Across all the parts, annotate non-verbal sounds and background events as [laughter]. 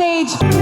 stage.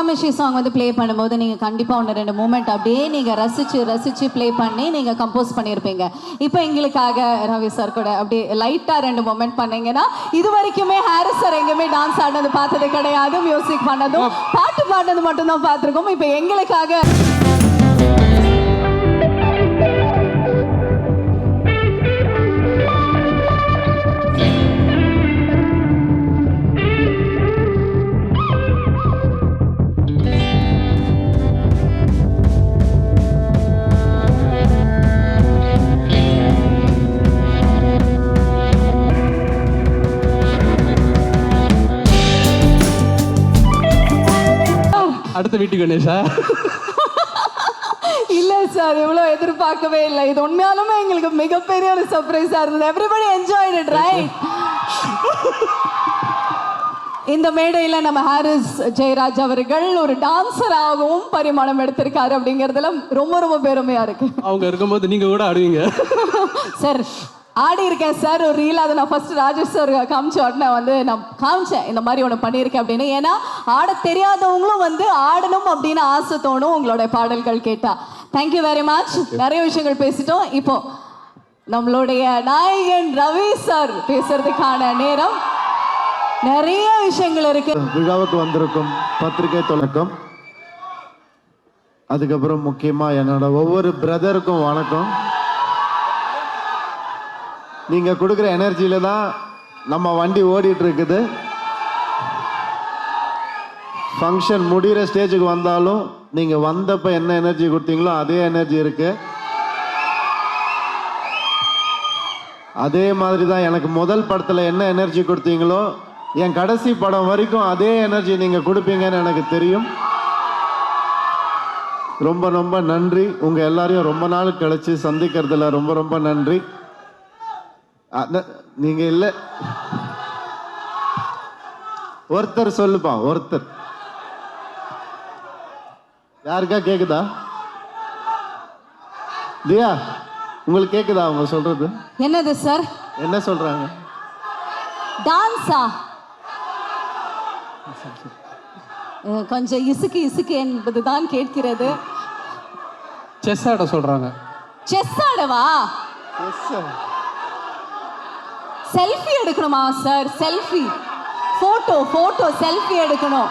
Makkamishi song வந்து play பண்ணும்போது நீங்கள் கண்டிப்பாக ஒன்று ரெண்டு மூமெண்ட் அப்படியே நீங்கள் ரசித்து ரசித்து ப்ளே பண்ணி நீங்கள் கம்போஸ் பண்ணியிருப்பீங்க இப்போ எங்களுக்காக ரவி சார் கூட அப்படியே லைட்டாக ரெண்டு மூமெண்ட் பண்ணீங்கன்னா இது வரைக்குமே ஹாரிஸ் சார் எங்கேயுமே டான்ஸ் ஆடினது பார்த்தது கிடையாது மியூசிக் பண்ணதும் பாட்டு பாடினது மட்டும்தான் பார்த்துருக்கோம். இப்போ எங்களுக்காக அடுத்த வீட்டு கணேஷா? இல்ல சார் இவ்வளோ எதிர்பார்க்கவே இல்லை. இது உண்மையாலுமே எங்களுக்கு மிகப்பெரிய ஒரு சர்ப்ரைஸா இருந்தது. எவ்ரிபடி என்ஜாய் இட் ரைட் இந்த மேடையில நம்ம ஹாரிஸ் ஜெயராஜ் அவர்கள் ஒரு டான்சராகவும் பரிமாணம் எடுத்திருக்காரு அப்படிங்கிறதுல ரொம்ப ரொம்ப பெருமையா இருக்கு. அவங்க இருக்கும்போது நீங்க கூட ஆடுவீங்க. [laughs] சார் ஆடி இருக்கேன் சார் ஒரு ரீல் அதை நான் ஃபர்ஸ்ட் ராஜேஷ் சார் காமிச்ச உடனே வந்து நான் காமிச்சேன் இந்த மாதிரி ஒன்று பண்ணியிருக்கேன் அப்படின்னு. ஏன்னா ஆட தெரியாதவங்களும் வந்து ஆடணும் அப்படின்னு ஆசை தோணும் உங்களோட பாடல்கள் கேட்டா. தேங்க்யூ வெரி மச் நிறைய விஷயங்கள் பேசிட்டோம். இப்போ நம்மளுடைய நாயகன் ரவி சார் பேசுறதுக்கான நேரம். நிறைய விஷயங்கள் இருக்கு. விழாவுக்கு வந்திருக்கும் பத்திரிகை தொடக்கம். அதுக்கப்புறம் முக்கியமாக என்னோட ஒவ்வொரு பிரதருக்கும் வணக்கம். நீங்கள் கொடுக்குற எனர்ஜியில் தான் நம்ம வண்டி ஓடிட்டு இருக்குது ஃபங்க்ஷன் முடிகிற ஸ்டேஜுக்கு வந்தாலும் நீங்கள் வந்தப்போ என்ன எனர்ஜி கொடுத்தீங்களோ அதே எனர்ஜி இருக்குது அதே மாதிரி தான் எனக்கு முதல் படத்தில் என்ன எனர்ஜி கொடுத்தீங்களோ என் கடைசி படம் வரைக்கும் அதே எனர்ஜி நீங்கள் கொடுப்பீங்கன்னு எனக்கு தெரியும். ரொம்ப ரொம்ப நன்றி. உங்கள் எல்லாரையும் ரொம்ப நாள் கழித்து சந்திக்கிறதுல ரொம்ப ரொம்ப நன்றி. நீங்க இல்லை. ஒருத்தர் சொல்லுப்பா ஒருத்தர். யாருக்கா கேக்குதா? தியா உங்களுக்கு கேக்குதா அவங்க சொல்றது? என்னது சார்? என்ன சொல்றாங்க? டான்ஸா? கொஞ்சம் இசுக்கு இசுக்கு என்பதுதான் கேட்கிறது. செஸ் ஆட சொல்றாங்க. செஸ் ஆடவா செல்ஃபி எடுக்கணுமா sir selfie photo photo selfie எடுக்கணும்.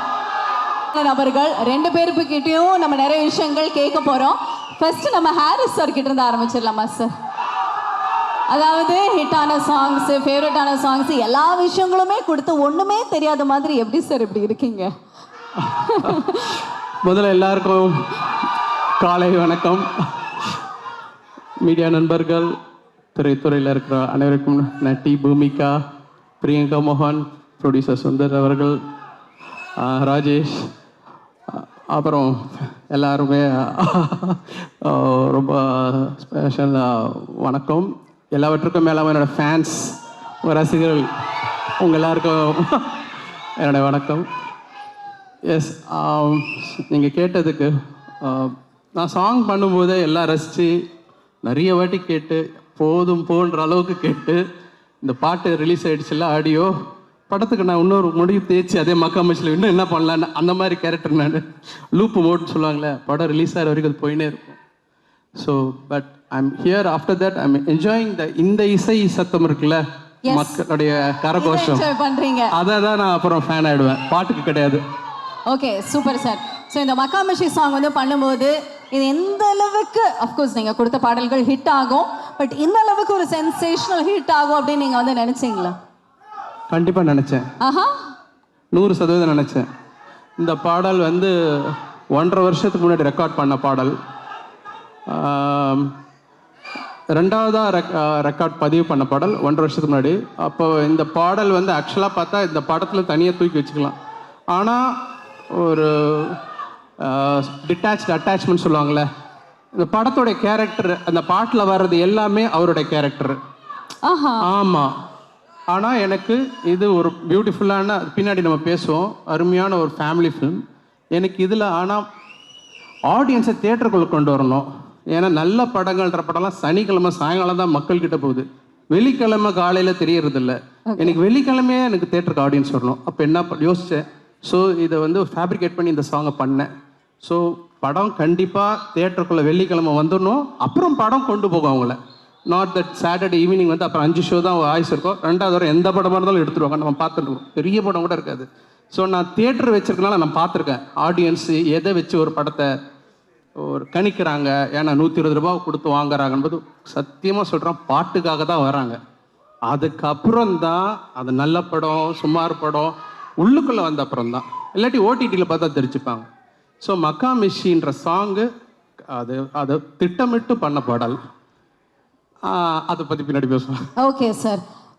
நபர்கள் ரெண்டு பேருக்கு நம்ம நிறைய விஷயங்கள் கேட்க போகிறோம் ஃபர்ஸ்ட் நம்ம ஹாரிஸ் சார் கிட்ட இருந்து ஆரம்பிச்சிடலாமா சார் அதாவது ஹிட்டான சாங்ஸ் ஃபேவரட்டான சாங்ஸ் எல்லா விஷயங்களுமே கொடுத்து ஒன்றுமே தெரியாத மாதிரி எப்படி சார் இப்படி இருக்கீங்க? [laughs] முதல்ல எல்லாருக்கும் காலை வணக்கம். மீடியா நண்பர்கள் திரைத்துறையில் இருக்கிற அனைவருக்கும் நட்டி பூமிகா பிரியங்கா மோகன் ப்ரொடியூசர் சுந்தர் அவர்கள் ராஜேஷ் அப்புறம் எல்லாருமே ரொம்ப ஸ்பெஷல் வணக்கம். எல்லாவற்றுக்கும் மேலாம என்னோட ஃபேன்ஸ் ரசிகர்கள் உங்கள் எல்லாருக்கும் என்னோட வணக்கம். எஸ் நீங்கள் கேட்டதுக்கு நான் சாங் பண்ணும்போதே எல்லாம் ரசித்து நிறைய வாட்டி கேட்டு போதும் போன்ற அளவுக்கு கேட்டு இந்த பாட்டு ரிலீஸ் ஆயிடுச்சுல்ல ஆடியோ படத்துக்கு நான் இன்னொரு முடிவு தேய்ச்சி அதே மக்காமச்சில் இன்னும் என்ன பண்ணலான்னு அந்த மாதிரி கேரக்டர் நான் லூப்பு மோட்னு சொல்லுவாங்களே படம் ரிலீஸ் ஆகிற வரைக்கும் அது போயினே இருக்கும். So but I'm here after that I'm enjoying the இந்த இசை சத்தம் இருக்குல்ல. மக்களுடைய கரகோஷம். பண்றீங்க. அதை தான் நான் அப்புறம் ஃபேன் ஆயிடுவேன். பாட்டுக்கு கிடையாது. ஓகே சூப்பர் சார் ஸோ இந்த மக்காமஷி சாங் வந்து பண்ணும்போது இது எந்த அளவுக்கு அஃப்கோர்ஸ் நீங்கள் கொடுத்த பாடல்கள் ஹிட் ஆகும். பட் இந்த அளவுக்கு ஒரு சென்சேஷனல் ஹிட் ஆகும் அப்படின்னு நீங்கள் வந்து நினைச்சீங்களா? கண்டிப்பாக நினச்சேன். ஆஹா. நூறு சதவீதம் நினச்சேன். இந்த பாடல் வந்து ஒன்றரை வருஷத்துக்கு முன்னாடி ரெக்கார்ட் பண்ண பாடல். ரெண்டாவதாக ரெக் ரெக்கார்ட் பதிவு பண்ண பாடல் ஒன்றரை வருஷத்துக்கு முன்னாடி. அப்போ இந்த பாடல் வந்து ஆக்சுவலாக பார்த்தா இந்த படத்தில் தனியாக தூக்கி வச்சுக்கலாம். ஆனால் ஒரு டிட்டாச்ட் அட்டாச்மெண்ட் சொல்லுவாங்கள்ல இந்த படத்தோடைய கேரக்டர் அந்த பாட்டில் வர்றது எல்லாமே அவருடைய கேரக்டர் ஆஹா. ஆமாம் ஆனால் எனக்கு இது ஒரு பியூட்டிஃபுல்லான பின்னாடி நம்ம பேசுவோம். அருமையான ஒரு ஃபேமிலி ஃபிலிம் எனக்கு இதில் ஆனால் ஆடியன்ஸை தேட்டருக்குள்ளே கொண்டு வரணும். ஏன்னா நல்ல படங்கள்ன்ற படம்லாம் சனிக்கிழமை சாயங்காலம் தான் மக்கள்கிட்ட போகுது. வெள்ளிக்கிழமை காலையில் தெரியறதில்ல. எனக்கு வெள்ளிக்கிழமையே எனக்கு தேட்டருக்கு ஆடியன்ஸ் வரணும். அப்போ என்ன யோசிச்சேன். ஸோ இதை வந்து ஃபேப்ரிகேட் பண்ணி இந்த சாங்கை பண்ணேன். ஸோ படம் கண்டிப்பாக தேட்டருக்குள்ளே வெள்ளிக்கிழமை வந்துடணும். அப்புறம் படம் கொண்டு போகும் அவங்கள. நாட் தட் சாட்டர்டே ஈவினிங் வந்து அப்புறம் அஞ்சு ஷோ தான் ஆயுஸ் இருக்கும். ரெண்டாவது வரும் எந்த படமாக இருந்தாலும் எடுத்துருவாங்க. நம்ம பார்த்துட்டு பெரிய படம் கூட இருக்காது. ஸோ நான் தேட்டர் வச்சிருக்கனால நான் பார்த்துருக்கேன். ஆடியன்ஸ் எதை வச்சு ஒரு படத்தை ஒரு கணிக்கிறாங்க? ஏன்னா நூற்றி இருபது ரூபா கொடுத்து வாங்குறாங்கன்றது சத்தியமாக சொல்கிறேன் பாட்டுக்காக தான் வராங்க. அதுக்கப்புறம் தான் அது நல்ல படம் சுமார் படம். உள்ளுக்குள்ளே வந்த அப்புறம் தான். இல்லாட்டி ஓடிடியில் பார்த்தா தெரிஞ்சுப்பாங்க. ஸோ மக்கா மிஷின்ற சாங்கு அது அது திட்டமிட்டு பண்ண பாடல். அதை பற்றி பின்னாடி பேசுவோம். Okay sir